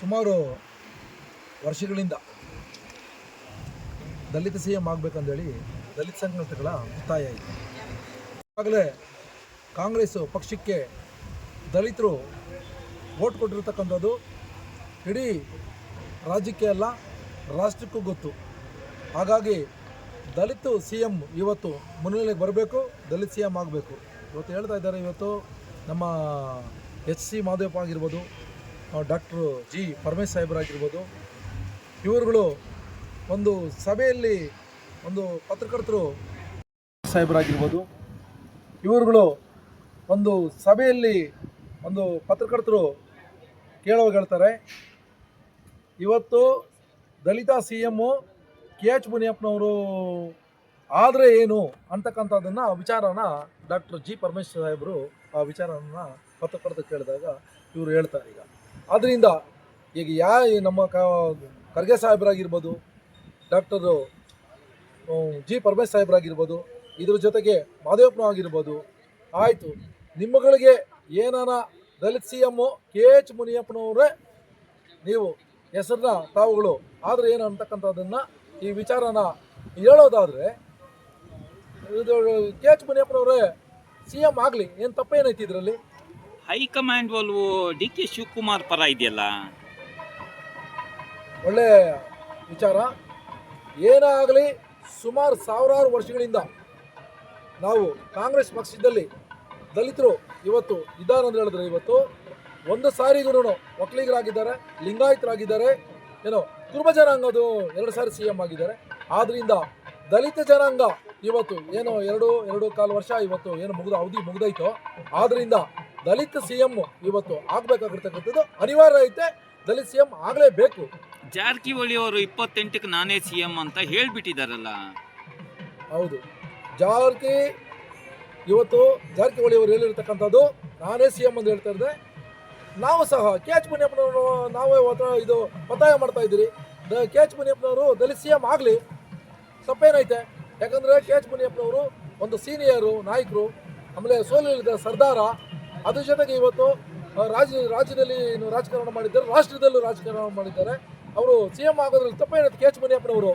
ಸುಮಾರು ವರ್ಷಗಳಿಂದ ದಲಿತ C M ಆಗಬೇಕಂದೇಳಿ ದಲಿತ ಸಂಘಟನೆಗಳ ಒತ್ತಾಯ ಇದೆ. ಈಗಾಗಲೇ ಕಾಂಗ್ರೆಸ್ ಪಕ್ಷಕ್ಕೆ ದಲಿತರು ಓಟ್ ಕೊಟ್ಟಿರ್ತಕ್ಕಂಥದ್ದು ಇಡೀ ರಾಜ್ಯಕ್ಕೆ ಅಲ್ಲ, ರಾಷ್ಟ್ರಕ್ಕೂ ಗೊತ್ತು. ಹಾಗಾಗಿ ದಲಿತ ಸಿ ಎಂ ಇವತ್ತು ಮುನ್ನೆಲೆಗೆ ಬರಬೇಕು, ದಲಿತ ಸಿ ಎಂ ಆಗಬೇಕು. ಇವತ್ತು ಹೇಳ್ತಾ ಇದ್ದಾರೆ, ಇವತ್ತು ನಮ್ಮ ಎಚ್ ಸಿ ಮಾದೇವಪ್ಪ ಆಗಿರ್ಬೋದು ಡಾಕ್ಟ್ರು ಜಿ ಪರಮೇಶ್ ಸಾಹೇಬರಾಗಿರ್ಬೋದು. ಇವರುಗಳು ಒಂದು ಸಭೆಯಲ್ಲಿ ಒಂದು ಪತ್ರಕರ್ತರು ಸಾಹೇಬರಾಗಿರ್ಬೋದು. ಇವರುಗಳು ಒಂದು ಸಭೆಯಲ್ಲಿ ಒಂದು ಪತ್ರಕರ್ತರು ಕೇಳುವಾಗ ಹೇಳ್ತಾರೆ. ಇವತ್ತು Dalit C M K H ಮುನಿಯಪ್ಪನವರು ಆದರೆ ಏನು ಅಂತಕ್ಕಂಥದ್ದನ್ನು ವಿಚಾರನ ಡಾಕ್ಟರ್ ಜಿ ಪರಮೇಶ್ವರ ಸಾಹೇಬರು ಆ ವಿಚಾರನ ಪತ್ರಕರ್ತ ಕೇಳಿದಾಗ ಇವರು ಹೇಳ್ತಾರೆ ಈಗ. ಆದ್ದರಿಂದ ಈಗ ಯಾ ನಮ್ಮ ಖರ್ಗೆ ಸಾಹೇಬರಾಗಿರ್ಬೋದು ಡಾಕ್ಟರು ಜಿ ಪರಮೇಶ್ ಸಾಹೇಬರಾಗಿರ್ಬೋದು, ಇದ್ರ ಜೊತೆಗೆ ಮಾದೇವಪ್ಪನ ಆಗಿರ್ಬೋದು, ಆಯಿತು. ನಿಮ್ಮಗಳಿಗೆ ಏನಾರ Dalit C M K H ಮುನಿಯಪ್ಪನವರೇ ನೀವು ಹೆಸರನ್ನ ತಾವುಗಳು. ಆದರೆ ಏನು ಅಂತಕ್ಕಂಥದ್ದನ್ನು ಈ ವಿಚಾರನ ಹೇಳೋದಾದರೆ, ಇದು ಕೆ ಎಚ್ ಮುನಿಯಪ್ಪನವರೇ ಸಿ ಎಂ ಆಗಲಿ, ಏನು ತಪ್ಪೇನೈತಿ ಇದರಲ್ಲಿ? ಹೈಕಮಾಂಡ್ ವಾಲ್ವು ಡಿ ಕೆ ಶಿವಕುಮಾರ್ ಪರ ಇದೆಯಲ್ಲ? ಒಳ್ಳೆ ವಿಚಾರ. ಏನೇ ಆಗಲಿ ಸುಮಾರು ಸಾವಿರಾರು ವರ್ಷಗಳಿಂದ ನಾವು ಕಾಂಗ್ರೆಸ್ ಪಕ್ಷದಲ್ಲಿ ದಲಿತರು ಇವತ್ತು ಇದ್ದಾರೆ ಅಂತ ಹೇಳಿದ್ರೆ ಇವತ್ತು ಒಂದು ಸಾರಿಗೂ ಒಕ್ಕಲಿಗರಾಗಿದ್ದಾರೆ ಲಿಂಗಾಯತರಾಗಿದ್ದಾರೆ, ಏನೋ ಕುರುಬ ಜನಾಂಗದು ಎರಡು ಸಾರಿ ಸಿ ಎಂ ಆಗಿದ್ದಾರೆ. ಆದ್ದರಿಂದ ದಲಿತ ಜನಾಂಗ ಇವತ್ತು ಏನೋ ಎರಡು ಎರಡು ಕಾಲು ವರ್ಷ ಇವತ್ತು ಏನು ಮುಗಿದ ಅವಧಿ ಮುಗ್ದೈತೋ ಆದ್ದರಿಂದ ದಲಿತ ಸಿ ಎಂ ಇವತ್ತು ಆಗ್ಬೇಕಾಗಿರ್ತಕ್ಕಂಥದ್ದು ಅನಿವಾರ್ಯ ಐತೆ. ದಲಿತ ಸಿ ಎಂ ಆಗಲೇಬೇಕು. ಜಾರಕಿಹೊಳಿ ಅವರು ಇಪ್ಪತ್ತೆಂಟಕ್ಕೆ ನಾನೇ ಸಿ ಎಂ ಅಂತ ಹೇಳ್ಬಿಟ್ಟಿದಾರಲ್ಲ. ಹೌದು. ಜಾರಕಿ ಇವತ್ತು ಜಾರಕಿಹೊಳಿ ಅವರು ಹೇಳಿರ್ತಕ್ಕಂಥದ್ದು ನಾನೇ ಸಿ ಎಂ ಅಂತ ಹೇಳ್ತಾ ಇದ್ದೆ. ನಾವು ಸಹ ಕೆ ಎಚ್ ಮುನಿಯಪ್ಪನವರು ನಾವೇ ಒತ್ತ- ಇದು ಒತ್ತಾಯ ಮಾಡ್ತಾ ಇದ್ದೀರಿ. ದ ಕೆ ಎಚ್ ಮುನಿಯಪ್ಪನವರು ದಲಿತ ಸಿ ಎಂ ಆಗಲಿ. ತಪ್ಪೇನೈತೆ? ಯಾಕಂದರೆ ಕೆ ಎಚ್ ಮುನಿಯಪ್ಪನವರು ಒಂದು ಸೀನಿಯರು ನಾಯಕರು ಆಮೇಲೆ ಸೋಲಿಲ್ಲದ ಸರ್ದಾರ. ಅದ್ರ ಜೊತೆಗೆ ಇವತ್ತು ರಾಜ ರಾಜ್ಯ ರಾಜ್ಯದಲ್ಲಿ ರಾಜಕಾರಣ ಮಾಡಿದ್ದಾರೆ, ರಾಷ್ಟ್ರದಲ್ಲೂ ರಾಜಕಾರಣ ಮಾಡಿದ್ದಾರೆ. ಅವರು ಸಿ ಎಂ ಆಗೋದ್ರಲ್ಲಿ ತಪ್ಪೇನಿತ್ತು ಕೆ ಎಚ್ ಮುನಿಯಪ್ಪನವರು